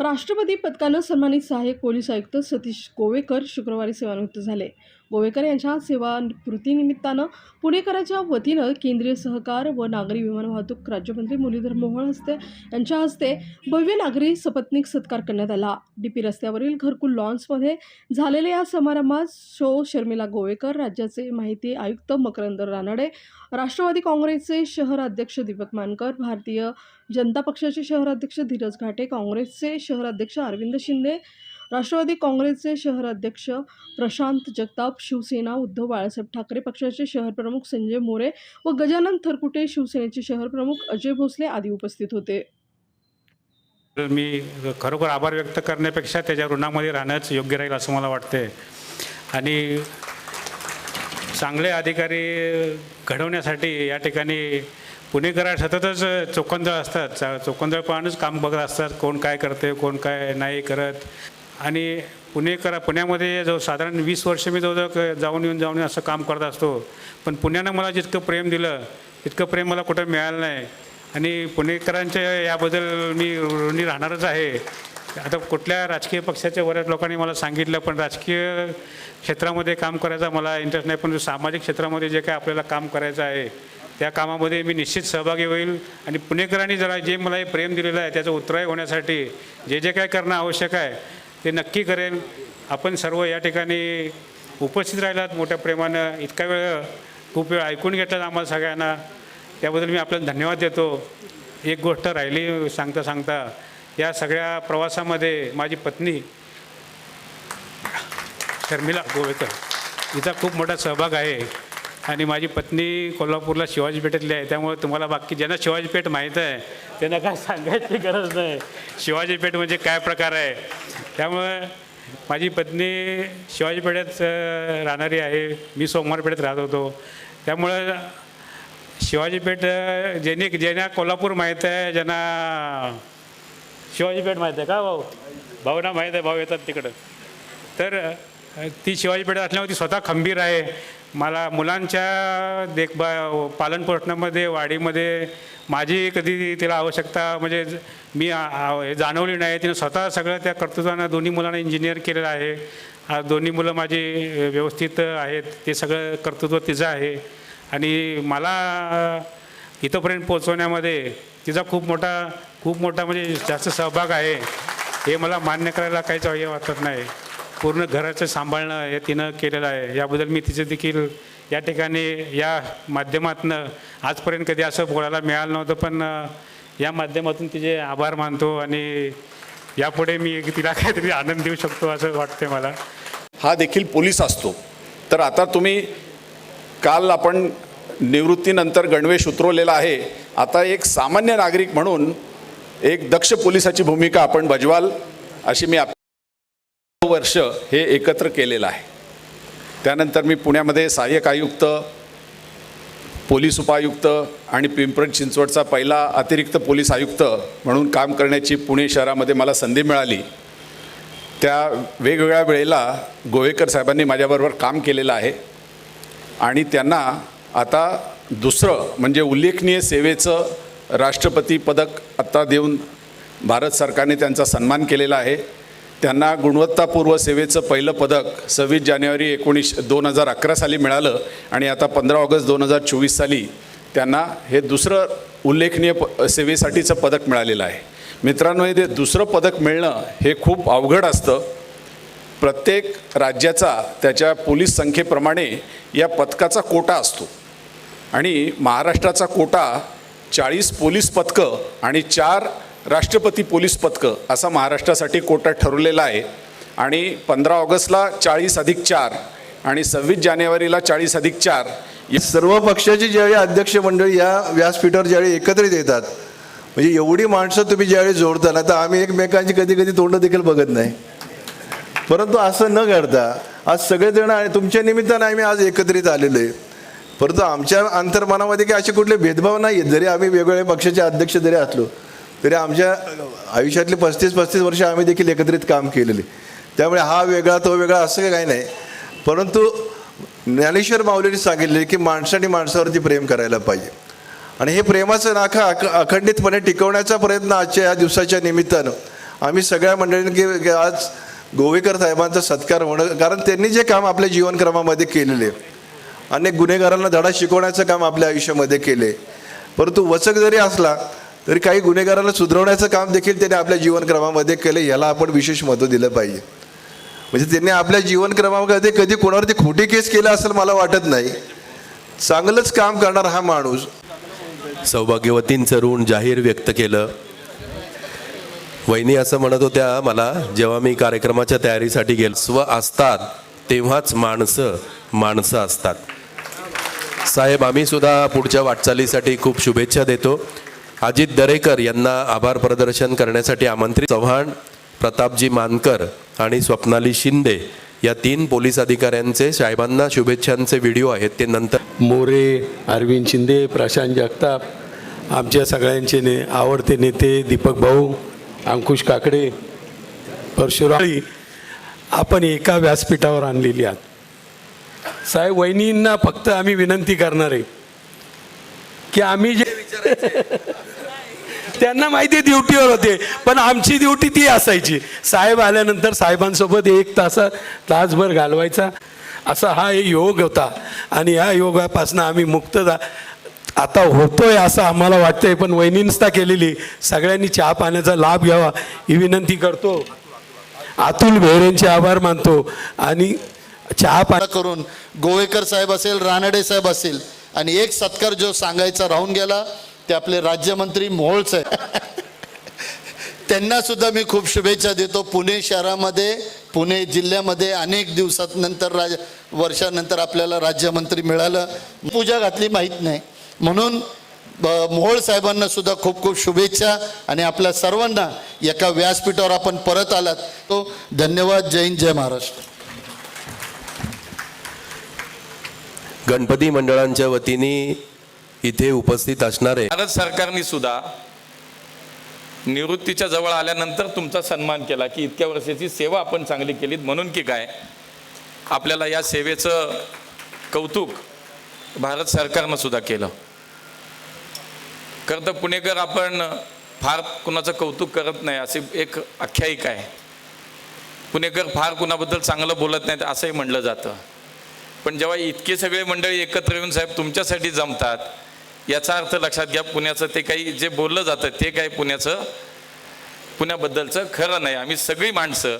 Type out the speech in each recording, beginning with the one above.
राष्ट्रपती पदकानं सन्मानित सहाय्यक पोलीस आयुक्त सतीश गोवेकर शुक्रवारी सेवानिवृत्त झाले. गोवेकर यांच्या सेवानिवृत्तीनिमित्तानं पुणेकरांच्या वतीनं केंद्रीय सहकार व नागरी विमान वाहतूक राज्यमंत्री मुरलीधर मोहोळ हस्ते यांच्या हस्ते भव्य नागरी सपत्नीक सत्कार करण्यात आला. डी पी रस्त्यावरील घरकुल लॉन्समध्ये झालेल्या या समारंभात शो शर्मिला गोवेकर राज्याचे माहिती आयुक्त मकरंद रानडे राष्ट्रवादी काँग्रेसचे शहर अध्यक्ष दीपक मानकर भारतीय जनता पक्षाचे शहराध्यक्ष धीरज घाटे काँग्रेसचे शहराध्यक्ष अरविंद शिंदे राष्ट्रवादी काँग्रेसचे शहर अध्यक्ष प्रशांत जगताप शिवसेना उद्धव बाळासाहेब ठाकरे पक्षाचे शहरप्रमुख संजय मोरे व गजानन थरकुटे शिवसेनेचे शहरप्रमुख अजय भोसले आदी उपस्थित होते. तर मी खरोखर आभार व्यक्त करण्यापेक्षा त्याच्या ऋणामध्ये राहणंच योग्य राहील असं मला वाटते आणि चांगले अधिकारी घडवण्यासाठी या ठिकाणी पुणेकरा सततच चोखंदळ असतात. चा चोखंदळपणानंच काम बघत असतात. कोण काय करते कोण काय नाही करत. आणि पुणेकरा पुण्यामध्ये जो साधारण वीस वर्ष मी जवळजवळ जाऊन येऊन जाऊन येऊन असं काम करत असतो. पण पुण्यानं मला जितकं प्रेम दिलं तितकं प्रेम मला कुठं मिळालं नाही. आणि पुणेकरांच्या याबद्दल मी ऋणी राहणारच आहे. आता कुठल्या राजकीय पक्षाच्या बऱ्याच लोकांनी मला सांगितलं पण राजकीय क्षेत्रामध्ये काम करायचा मला इंटरेस्ट नाही पण सामाजिक क्षेत्रामध्ये जे काय आपल्याला काम करायचं आहे त्या कामामध्ये मी निश्चित सहभागी होईल. आणि पुणेकरांनी जरा जे मला हे प्रेम दिलेलं आहे त्याचं उत्तराय होण्यासाठी जे जे काय करणं आवश्यक आहे ते नक्की करेल आपण सर्व या ठिकाणी उपस्थित राहिलात मोठ्या प्रेमानं. इतका वेळ खूप वेळ ऐकून घेतलात आम्हाला सगळ्यांना. त्याबद्दल मी आपल्याला धन्यवाद देतो. एक गोष्ट राहिली सांगता सांगता या सगळ्या प्रवासामध्ये माझी पत्नी शर्मिला गोवेकर हिचा खूप मोठा सहभाग आहे. आणि माझी पत्नी कोल्हापूरला शिवाजी पेठेतली आहे त्यामुळे तुम्हाला बाकी ज्यांना शिवाजी पेठ माहीत आहे त्यांना काय सांगायची गरज नाही. शिवाजी पेठ म्हणजे काय प्रकार आहे? त्यामुळे माझी पत्नी शिवाजी पेठेत राहणारी आहे. मी सोमवार पेठेत राहत होतो. त्यामुळं शिवाजी पेठ ज्यांनी ज्यांना कोल्हापूर माहीत आहे ज्यांना शिवाजी पेठ माहीत आहे का भाऊ? भाऊना माहीत आहे भाऊ येतात तिकडं. तर ती शिवाजी पेठ असल्यामुळे ती स्वतः खंबीर आहे. मला मुलांच्या देखभा पालनपोषणामध्ये वाढीमध्ये माझी कधी तिला आवश्यकता म्हणजे मी जाणवली नाही. तिने स्वतः सगळं त्या कर्तृत्वानं दोन्ही मुलांना इंजिनियर केलेलं आहे. दोन्ही मुलं माझी व्यवस्थित आहेत. ते सगळं कर्तृत्व तिचं आहे. आणि मला इथंपर्यंत पोचवण्यामध्ये तिचा खूप मोठा खूप मोठा म्हणजे जास्त सहभाग आहे. हे मला मान्य करायला काहीच हे वाटत नाही. पूर्ण घराचं सांभाळणं हे तिनं केलेलं आहे. याबद्दल मी तिचं देखील या ठिकाणी या माध्यमातनं आजपर्यंत कधी असं बोलायला मिळालं नव्हतं पण या माध्यमातून तिचे आभार मानतो आणि यापुढे मी तिला काहीतरी आनंद देऊ शकतो असं वाटते मला. हा देखील पोलीस असतो. तर आता तुम्ही काल आपण निवृत्तीनंतर गणवेश उतरवलेला आहे. आता एक सामान्य नागरिक म्हणून एक दक्ष पोलिसाची भूमिका आपण बजवाल अशी मी आप वर्ष हे एकत्र केलेलं आहे. त्यानंतर मी पुण्यामध्ये सहाय्यक आयुक्त पोलीस उपायुक्त आणि पिंपरी चिंचवडचा पहिला अतिरिक्त पोलीस आयुक्त म्हणून काम करण्याची पुणे शहरामध्ये मला संधी मिळाली. त्या वेगवेगळ्या वेळेला गोवेकर साहेबांनी माझ्याबरोबर काम केलेलं आहे. आणि त्यांना आता दुसरं म्हणजे उल्लेखनीय सेवेचं राष्ट्रपती पदक आत्ता देऊन भारत सरकारने त्यांचा सन्मान केलेला आहे. त्यांना गुणवत्तापूर्व सेवेचं पहिलं पदक सव्वीस जानेवारी एकोणीस दोन हजार अकरा साली मिळालं आणि आता पंधरा ऑगस्ट दोन हजार चोवीस साली त्यांना हे दुसरं उल्लेखनीय प सेवेसाठीचं पदक मिळालेलं आहे. मित्रांनो हे ते दुसरं पदक मिळणं हे खूप अवघड असतं. प्रत्येक राज्याचा त्याच्या पोलीस संख्येप्रमाणे या पथकाचा कोटा असतो. आणि महाराष्ट्राचा कोटा चाळीस पोलीस पथकं आणि चार राष्ट्रपती पोलीस पथकं असा महाराष्ट्रासाठी कोटा ठरवलेला आहे. आणि पंधरा ऑगस्टला चाळीस अधिक चार आणि सव्वीस जानेवारीला चाळीस अधिक चार सर्व पक्षाची ज्यावेळी अध्यक्ष मंडळी या व्यासपीठावर ज्यावेळी एकत्रित येतात म्हणजे एवढी माणसं तुम्ही ज्यावेळी जोडता ना तर आम्ही एकमेकांची कधी कधी तोंड देखील बघत नाही. परंतु असं न घडता आज सगळेजण आणि तुमच्या निमित्तानं आम्ही आज एकत्रित आलेलो आहे. परंतु आमच्या अंतर्मनामध्ये काही असे कुठले भेदभाव नाही आहेत जरी आम्ही वेगवेगळ्या पक्षाचे अध्यक्ष जरी असलो तरी आमच्या आयुष्यातले पस्तीस पस्तीस वर्ष आम्ही देखील एकत्रित काम केलेले. त्यामुळे हा वेगळा तो वेगळा असं काही नाही. परंतु ज्ञानेश्वर माऊलीने सांगितले की माणसाने माणसावरती प्रेम करायला पाहिजे. आणि हे प्रेमाचं नाखा अख अखंडितपणे टिकवण्याचा प्रयत्न आजच्या या दिवसाच्या निमित्तानं आम्ही सगळ्या मंडळींनी की आज गोवेकर साहेबांचा सत्कार होणं कारण त्यांनी जे काम आपल्या जीवनक्रमामध्ये केलेले अनेक गुन्हेगारांना धडा शिकवण्याचं काम आपल्या आयुष्यामध्ये केले परंतु वचक जरी असला तरी काही गुन्हेगाराला सुधरवण्याचं काम देखील त्यांनी आपल्या जीवनक्रमामध्ये केलं याला आपण विशेष महत्त्व दिलं पाहिजे. म्हणजे त्यांनी आपल्या जीवनक्रमामध्ये कधी कोणावरती खोटी केस केला असेल मला वाटत नाही. चांगलंच काम करणार हा माणूस. सौभाग्यवतींचं ऋण जाहीर व्यक्त केलं. वहिनी असं म्हणत होत्या मला जेव्हा मी कार्यक्रमाच्या तयारीसाठी गेलो स्व असतात तेव्हाच माणसं माणसं असतात. साहेब आम्ही सुद्धा पुढच्या वाटचालीसाठी खूप शुभेच्छा देतो. अजित दरेकर यांना आभार प्रदर्शन करण्यासाठी आमंत्रित चव्हाण प्रतापजी मानकर आणि स्वप्नाली शिंदे या तीन पोलीस अधिकाऱ्यांचे साहेबांना शुभेच्छांचे व्हिडिओ आहेत. ते नंतर मोरे अरविंद शिंदे प्रशांत जगताप आमच्या सगळ्यांचे ने आवडते नेते दीपक भाऊ अंकुश काकडे परशुराळी आपण एका व्यासपीठावर आणलेली आहात. साहेब वहिनींना फक्त आम्ही विनंती करणार आहे की आम्ही जे त्यांना माहिती आहे ड्युटीवर होते पण आमची ड्युटी ती असायची. साहेब आल्यानंतर साहेबांसोबत एक तासा तासभर घालवायचा. असा हा एक योग होता. आणि या योगापासून आम्ही मुक्त झा आता होतोय असं आम्हाला वाटतंय पण वहिनींस्ता केलेली. सगळ्यांनी चहा पाण्याचा लाभ घ्यावा ही विनंती करतो. अतुल भेरेंचे आभार मानतो. आणि चहा पाणी करून गोवेकर साहेब असेल रानडे साहेब असेल आणि एक सत्कार जो सांगायचा राहून गेला ते आपले राज्यमंत्री मोहोळ आहे त्यांना सुद्धा मी खूप शुभेच्छा देतो. पुणे शहरामध्ये पुणे जिल्ह्यामध्ये अनेक दिवसात नंतर राज वर्षानंतर आपल्याला राज्यमंत्री मिळालं. पूजा घातली माहीत नाही. म्हणून मोहोळ साहेबांना सुद्धा खूप खूप शुभेच्छा आणि आपल्या सर्वांना एका व्यासपीठावर आपण परत आलात. तो धन्यवाद. जय हिंद जय महाराष्ट्र. गणपती मंडळांच्या वतीने इथे उपस्थित असणारे. भारत सरकारने सुद्धा निवृत्तीच्या जवळ आल्यानंतर तुमचा सन्मान केला की इतक्या वर्षाची सेवा आपण चांगली केलीत. म्हणून की काय? आपल्याला या सेवेचं कौतुक भारत सरकारनं सुद्धा केलं. खरं तर पुणेकर आपण फार कुणाचं कौतुक करत नाही अशी एक आख्यायिका आहे. पुणेकर फार कुणाबद्दल चांगलं बोलत नाहीत असंही म्हणलं जातं. पण जेव्हा इतके सगळे मंडळी एकत्र येऊन साहेब तुमच्यासाठी जमतात याचा अर्थ लक्षात घ्या पुण्याचं ते काही जे बोललं जातं ते काही पुण्याचं? पुण्याबद्दलचं खरं नाही. आम्ही सगळी माणसं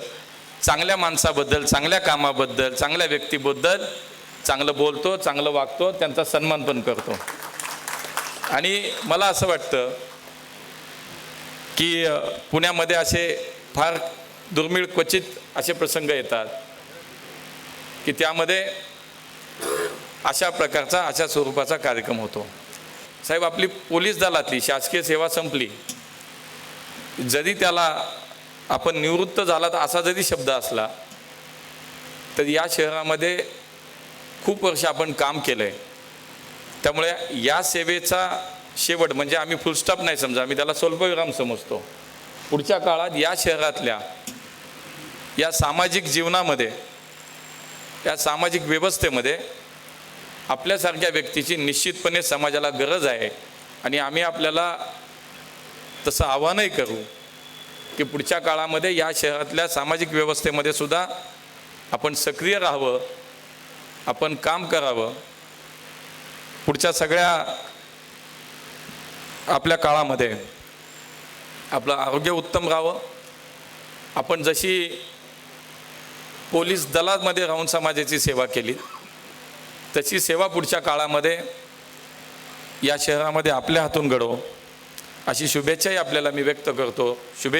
चांगल्या माणसाबद्दल चांगल्या कामाबद्दल चांगल्या व्यक्तीबद्दल चांगलं बोलतो चांगलं वागतो त्यांचा सन्मान पण करतो. आणि मला असं वाटतं की पुण्यामध्ये असे फार दुर्मिळ क्वचित असे प्रसंग येतात की त्यामध्ये अशा प्रकारचा अशा स्वरूपाचा कार्यक्रम होतो. साहेब आपली पोलीस दलातली शासकीय सेवा संपली. जरी त्याला आपण निवृत्त झाला तर असा जरी शब्द असला तर या शहरामध्ये खूप वर्ष आपण काम केलं आहे त्यामुळे या सेवेचा शेवट म्हणजे आम्ही फुलस्टॉप नाही समजा आम्ही त्याला स्वल्पविराम समजतो. पुढच्या काळात या शहरातल्या या सामाजिक जीवनामध्ये या सामाजिक व्यवस्थेमध्ये आपल्यासारख्या व्यक्तीची निश्चितपणे समाजाला गरज आहे. आणि आम्ही आपल्याला तसं आव्हानही करू की पुढच्या काळामध्ये या शहरातल्या सामाजिक व्यवस्थेमध्ये सुद्धा आपण सक्रिय राहावं आपण काम करावं. पुढच्या सगळ्या आपल्या काळामध्ये आपलं आरोग्य उत्तम राहावं. आपण जशी पोलीस दलामध्ये राहून समाजाची सेवा केली तशी सेवा पुढच्या काळामध्ये या शहरामध्ये आपल्या हातून घडो. अशी शुभेच्छाही आपल्याला मी व्यक्त करतो. शुभे